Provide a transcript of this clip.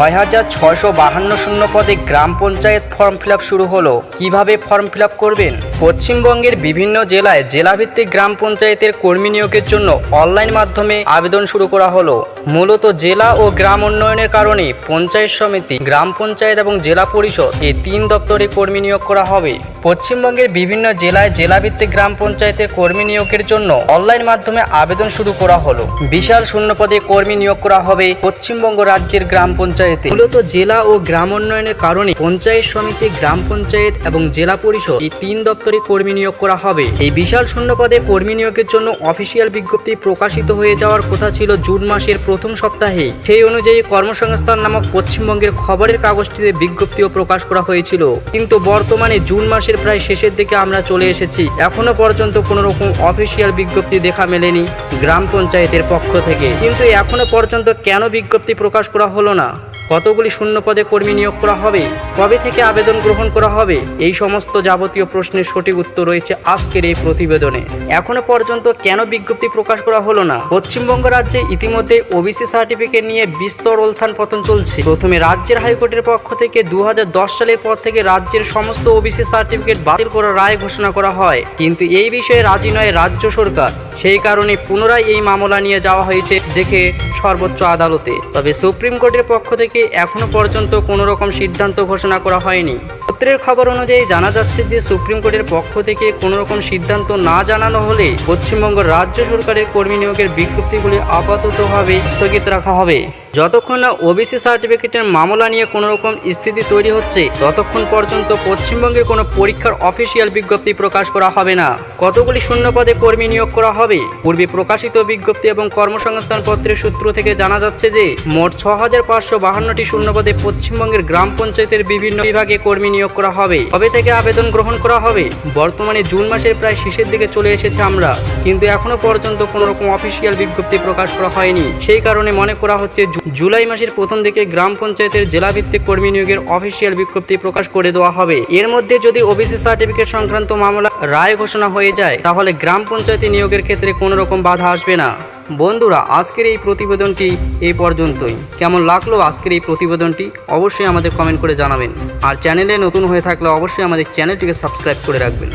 ছয় হাজার ছয়শো বাহান্ন শূন্য পদে গ্রাম পঞ্চায়েত ফর্ম ফিল শুরু হলো। কীভাবে ফর্ম ফিল করবেন? পশ্চিমবঙ্গের বিভিন্ন জেলায় জেলাভিত্তিক গ্রাম পঞ্চায়েতের কর্মী নিয়োগের জন্য অনলাইন মাধ্যমে আবেদন শুরু করা হলো। মূলত জেলা ও গ্রাম উন্নয়নের কারণে পঞ্চায়েত সমিতি, গ্রাম পঞ্চায়েত এবং জেলা পরিষদ এই তিন দপ্তরে কর্মী নিয়োগ করা হবে। পশ্চিমবঙ্গের বিভিন্ন জেলায় জেলাভিত্তিক গ্রাম পঞ্চায়েতের কর্মী নিয়োগের জন্য অনলাইন মাধ্যমে আবেদন শুরু করা হলো। বিশাল শূন্য পদে কর্মী নিয়োগ করা হবে পশ্চিমবঙ্গ রাজ্যের গ্রাম পঞ্চায়েতে। মূলত জেলা ও গ্রাম উন্নয়নের কারণে পঞ্চায়েত সমিতি, গ্রাম পঞ্চায়েত এবং জেলা পরিষদ এই তিন দপ্তরে কর্মী নিয়োগ করা হবে। এই বিশাল শূন্য পদে কর্মী নিয়োগের জন্য অফিসিয়াল বিজ্ঞপ্তি প্রকাশিত হয়ে যাওয়ার কথা ছিল জুন মাসের প্রথম সপ্তাহে। সেই অনুযায়ী কর্মসংস্থান নামক পশ্চিমবঙ্গের খবরের কাগজটিতে বিজ্ঞপ্তিও প্রকাশ করা হয়েছিল। কিন্তু বর্তমানে জুন মাসের প্রায় শেষের দিকে আমরা চলে এসেছি। এখনও পর্যন্ত কোনো রকম অফিসিয়াল বিজ্ঞপ্তি দেখা মেলেনি গ্রাম পঞ্চায়েতের পক্ষ থেকে। কিন্তু এখনও পর্যন্ত কেন বিজ্ঞপ্তি প্রকাশ করা হলো না? কতগুলি শূন্য পদে কর্মী নিয়োগ করা হবে? কবে থেকে আবেদন গ্রহণ করা হবে? এই সমস্ত যাবতীয় প্রশ্নের সঠিক উত্তর রয়েছে আজকের এই প্রতিবেদনে। এখনও পর্যন্ত কেন বিজ্ঞপ্তি প্রকাশ করা হলো না? পশ্চিমবঙ্গ রাজ্যে ইতিমধ্যে ওবিসি সার্টিফিকেট নিয়ে বিস্তর ওলথান পতন চলছে। প্রথমে রাজ্যের হাইকোর্টের পক্ষ থেকে দু সালের পর থেকে রাজ্যের সমস্ত ওবিসি সার্টিফিকেট বাতিল করার রায় ঘোষণা করা হয়। কিন্তু এই বিষয়ে রাজি নয় রাজ্য সরকার। সেই কারণে পুনরায় এই মামলা নিয়ে যাওয়া হয়েছে দেখে সর্বোচ্চ আদালতে। তবে সুপ্রিম কোর্টের পক্ষ থেকে এখনও পর্যন্ত কোনো রকম সিদ্ধান্ত ঘোষণা করা হয়নি। সূত্রের খবর অনুযায়ী জানা যাচ্ছে যে সুপ্রিম কোর্টের পক্ষ থেকে কোনো রকম সিদ্ধান্ত না জানানো হলে পশ্চিমবঙ্গ রাজ্য সরকারের কর্মী নিয়োগের বিজ্ঞপ্তিগুলি আপাততভাবে স্থগিত রাখা হবে। যতক্ষণ না ওবিসি সার্টিফিকেটের মামলা নিয়ে কোনো রকম স্থিতি তৈরি হচ্ছে, ততক্ষণ পর্যন্ত পশ্চিমবঙ্গের কোনো পরীক্ষার অফিসিয়াল বিজ্ঞপ্তি প্রকাশ করা হবে না। কতগুলি শূন্য পদে কর্মী নিয়োগ করা হবে? পূর্বে প্রকাশিত বিজ্ঞপ্তি এবং কর্মসংস্থান পত্রের সূত্র থেকে জানা যাচ্ছে যে, মোট ছ হাজার পাঁচশো বাহান্নটি শূন্য পদে পশ্চিমবঙ্গের গ্রাম পঞ্চায়েতের বিভিন্ন বিভাগে কর্মী নিয়োগ করা হবে। কবে থেকে আবেদন গ্রহণ করা হবে? বর্তমানে জুন মাসের প্রায় শেষের দিকে চলে এসেছে আমরা। কিন্তু এখনও পর্যন্ত কোনো রকম অফিসিয়াল বিজ্ঞপ্তি প্রকাশ করা হয়নি। সেই কারণে মনে করা হচ্ছে জুলাই মাসের প্রথম দিকে গ্রাম পঞ্চায়েতের জেলাভিত্তিক কর্মী নিয়োগের অফিসিয়াল বিজ্ঞপ্তি প্রকাশ করে দেওয়া হবে। এর মধ্যে যদি ওবিসি সার্টিফিকেট সংক্রান্ত মামলা রায় ঘোষণা হয়ে যায়, তাহলে গ্রাম পঞ্চায়েতে নিয়োগের ক্ষেত্রে কোনো রকম বাধা আসবে না। বন্ধুরা, আজকের এই প্রতিবেদনটি এই পর্যন্তই। কেমন লাগল আজকের এই প্রতিবেদনটি? অবশ্যই আমাদের কমেন্ট করে জানাবেন। আর চ্যানেলে নতুন হয়ে থাকলে অবশ্যই আমাদের চ্যানেলটিকে সাবস্ক্রাইব করে রাখবেন।